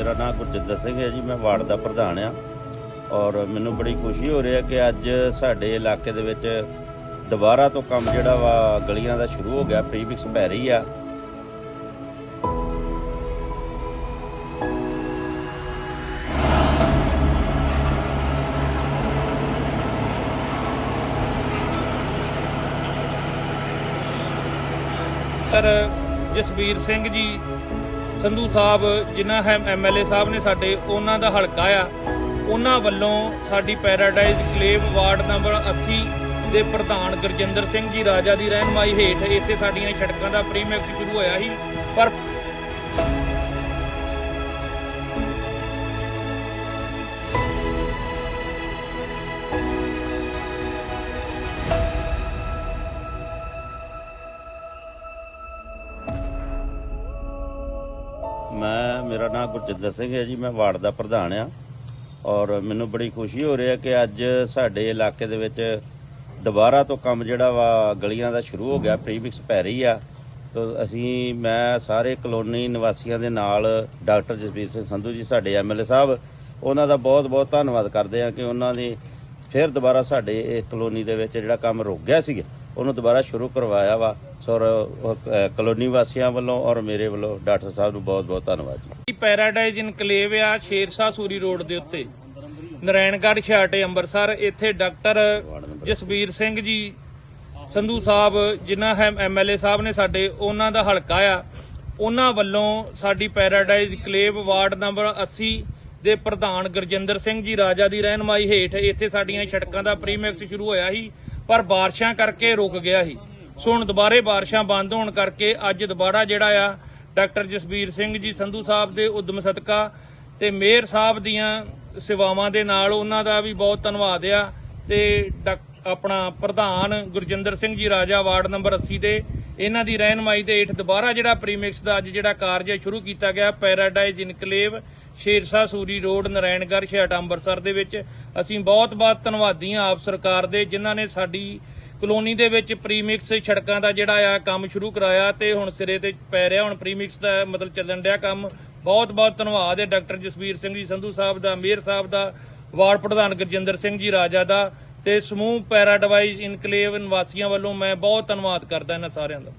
ਮੇਰਾ ਨਾਮ ਗੁਰਜਿੰਦਰ ਸਿੰਘ ਹੈ ਜੀ, ਮੈਂ ਵਾਰਡ ਦਾ ਪ੍ਰਧਾਨ ਆ ਔਰ ਮੈਨੂੰ ਬੜੀ ਖੁਸ਼ੀ ਹੋ ਰਹੀ ਹੈ ਕਿ ਅੱਜ ਸਾਡੇ ਇਲਾਕੇ ਦੇ ਵਿੱਚ ਦੁਬਾਰਾ ਤੋਂ ਕੰਮ ਜਿਹੜਾ ਵਾ ਗਲੀਆਂ ਦਾ ਸ਼ੁਰੂ ਹੋ ਗਿਆ ਪ੍ਰੀਮਿਕਸ ਪੈ ਰਹੀ ਆ। ਸਰ, ਜਸਵੀਰ ਸਿੰਘ ਜੀ ਸੰਧੂ ਸਾਹਿਬ, ਜਿਨ੍ਹਾਂ ਹੈ ਐਮਐਲਏ ਸਾਹਿਬ ਨੇ ਸਾਡੇ, ਉਹਨਾਂ ਦਾ ਹਲਕਾ ਆ। ਉਹਨਾਂ ਵੱਲੋਂ ਸਾਡੀ ਪੈਰਾਡਾਈਜ਼ ਕਲੇਵ ਵਾਰਡ ਨੰਬਰ 80 ਦੇ ਪ੍ਰਧਾਨ ਗੁਰਜਿੰਦਰ ਸਿੰਘ ਜੀ ਰਾਜਾ ਦੀ ਰਹਿਨਮਾਈ ਹੇਠ ਇੱਥੇ ਸਾਡੀਆਂ ਸੜਕਾਂ ਦਾ ਪ੍ਰੀਮਿਕਸ ਸ਼ੁਰੂ ਹੋਇਆ ਸੀ। ਪਰ ਮੈਂ, ਮੇਰਾ ਨਾਮ ਗੁਰਜਿੰਦਰ ਸਿੰਘ ਹੈ ਜੀ, ਮੈਂ ਵਾਰਡ ਦਾ ਪ੍ਰਧਾਨ ਆ ਔਰ ਮੈਨੂੰ ਬੜੀ ਖੁਸ਼ੀ ਹੋ ਰਹੀ ਹੈ ਕਿ ਅੱਜ ਸਾਡੇ ਇਲਾਕੇ ਦੇ ਵਿੱਚ ਦੁਬਾਰਾ ਤੋਂ ਕੰਮ ਜਿਹੜਾ ਵਾ ਗਲੀਆਂ ਦਾ ਸ਼ੁਰੂ ਹੋ ਗਿਆ ਪ੍ਰੀਮਿਕਸ ਪੈ ਰਹੀ ਆ। ਤਾਂ ਅਸੀਂ, ਮੈਂ ਸਾਰੇ ਕਲੋਨੀ ਨਿਵਾਸੀਆਂ ਦੇ ਨਾਲ ਡਾਕਟਰ ਜਸਵੀਰ ਸਿੰਘ ਸੰਧੂ ਜੀ, ਸਾਡੇ ਐਮਐਲਏ ਸਾਹਿਬ, ਉਹਨਾਂ ਦਾ ਬਹੁਤ ਬਹੁਤ ਧੰਨਵਾਦ ਕਰਦੇ ਆ ਕਿ ਉਹਨਾਂ ਨੇ ਫਿਰ ਦੁਬਾਰਾ ਸਾਡੇ ਇਹ ਕਲੋਨੀ ਦੇ ਵਿੱਚ ਜਿਹੜਾ ਕੰਮ ਰੁਕ ਗਿਆ ਸੀਗਾ ਉਹਨੂੰ ਦੁਬਾਰਾ ਸ਼ੁਰੂ ਕਰਵਾਇਆ ਵਾ। ਸੌਰ ਕਲੋਨੀ ਵਾਸੀਆਂ ਵੱਲੋਂ ਔਰ ਮੇਰੇ ਵੱਲੋਂ ਡਾਕਟਰ ਸਾਹਿਬ ਨੂੰ ਬਹੁਤ ਬਹੁਤ ਧੰਨਵਾਦ ਜੀ। ਪੈਰਾਡਾਈਜ਼ ਇਨਕਲੇਵ ਆ ਸ਼ੇਰਸ਼ਾਹ ਸੂਰੀ ਰੋਡ ਦੇ ਉੱਤੇ। ਨਰੈਣਗੜ੍ਹ, ਛਾਟੇ, ਅੰਮ੍ਰਿਤਸਰ, ਇੱਥੇ ਡਾਕਟਰ ਜਸਵੀਰ ਸਿੰਘ ਜੀ, ਸੰਧੂ ਸਾਹਿਬ, ਜਿਨ੍ਹਾਂ ਹੈ ਐਮਐਲਏ ਸਾਹਿਬ ਨੇ ਸਾਡੇ, ਉਹਨਾਂ ਦਾ ਹਲਕਾ ਆ। ਉਹਨਾਂ ਵੱਲੋਂ ਸਾਡੀ ਪੈਰਾਡਾਈਜ਼ ਕਲੇਵ ਵਾਰਡ ਨੰਬਰ 80 ਦੇ ਪ੍ਰਧਾਨ ਗੁਰਜਿੰਦਰ ਸਿੰਘ ਜੀ, ਰਾਜਾ ਦੀ ਰਹਿਨਮਾਈ ਹੇਠ ਇੱਥੇ ਸਾਡੀਆਂ ਸੜਕਾਂ ਦਾ ਪ੍ਰੀਮਿਕਸ ਸ਼ੁਰੂ ਹੋਇਆ ਸੀ। ਪਰ ਬਾਰਿਸ਼ਾਂ ਕਰਕੇ ਰੁਕ ਗਿਆ ਸੀ। ਸੋ ਹੁਣ ਦੁਬਾਰੇ ਬਾਰਿਸ਼ਾਂ ਬੰਦ ਹੋਣ ਕਰਕੇ ਅੱਜ ਦੁਬਾਰਾ ਜਿਹੜਾ ਆ, ਡਾਕਟਰ ਜਸਬੀਰ ਸਿੰਘ ਜੀ ਸੰਧੂ ਸਾਹਿਬ ਦੇ ਉਦਮ ਸਦਕਾ ਤੇ ਮੇਅਰ ਸਾਹਿਬ ਦੀਆਂ ਸੇਵਾਵਾਂ ਦੇ ਨਾਲ ਉਹਨਾਂ ਦਾ ਵੀ ਬਹੁਤ ਧੰਨਵਾਦ ਆ ਤੇ ਡਾਕ- ਆਪਣਾ ਪ੍ਰਧਾਨ ਗੁਰਜਿੰਦਰ ਸਿੰਘ ਜੀ ਰਾਜਾ ਵਾਰਡ ਨੰਬਰ 80 ਦੇ ਇਹਨਾਂ ਦੀ ਰਹਿਨਮਾਈ ਦੇ ਹੇਠ ਦੁਬਾਰਾ ਜਿਹੜਾ ਪ੍ਰੀਮਿਕਸ ਦਾ ਅੱਜ ਜਿਹੜਾ ਕਾਰਜ ਸ਼ੁਰੂ ਕੀਤਾ ਗਿਆ, paradise enclave Shersha Suri road, Naraingarh ਛੇਟ Amritsar ਦੇ ਵਿੱਚ। ਅਸੀਂ ਬਹੁਤ ਬਹੁਤ ਧੰਨਵਾਦੀ ਹਾਂ ਆਪ ਸਰਕਾਰ ਦੇ, ਜਿਨ੍ਹਾਂ ਨੇ ਸਾਡੀ ਕਲੋਨੀ ਦੇ ਵਿੱਚ ਪ੍ਰੀਮਿਕਸ ਸੜਕਾਂ ਦਾ ਜਿਹੜਾ ਆ ਕੰਮ ਸ਼ੁਰੂ ਕਰਾਇਆ ਤੇ ਹੁਣ ਸਿਰੇ ਤੇ ਪੈ ਰਿਹਾ। ਹੁਣ ਪ੍ਰੀਮਿਕਸ ਦਾ ਮਤਲਬ ਚੱਲਣ ਡਿਆ ਕੰਮ। ਬਹੁਤ ਬਹੁਤ ਧੰਨਵਾਦ ਹੈ ਡਾਕਟਰ ਜਸਵੀਰ ਸਿੰਘ ਜੀ, ਸੰਧੂ ਸਾਹਿਬ ਦਾ, ਮੇਅਰ ਸਾਹਿਬ ਦਾ, ਵਾਰਡ ਪ੍ਰਧਾਨ ਗੁਰਜਿੰਦਰ ਸਿੰਘ ਜੀ, ਰਾਜਾ ਦਾ। ਤੇ ਸਮੂਹ ਪੈਰਾਡਵਾਈਜ਼ ਇਨਕਲੇਵ ਨਿਵਾਸੀਆਂ ਵੱਲੋਂ ਮੈਂ ਬਹੁਤ ਧੰਨਵਾਦ ਕਰਦਾ ਇਹਨਾਂ ਸਾਰਿਆਂ ਦਾ।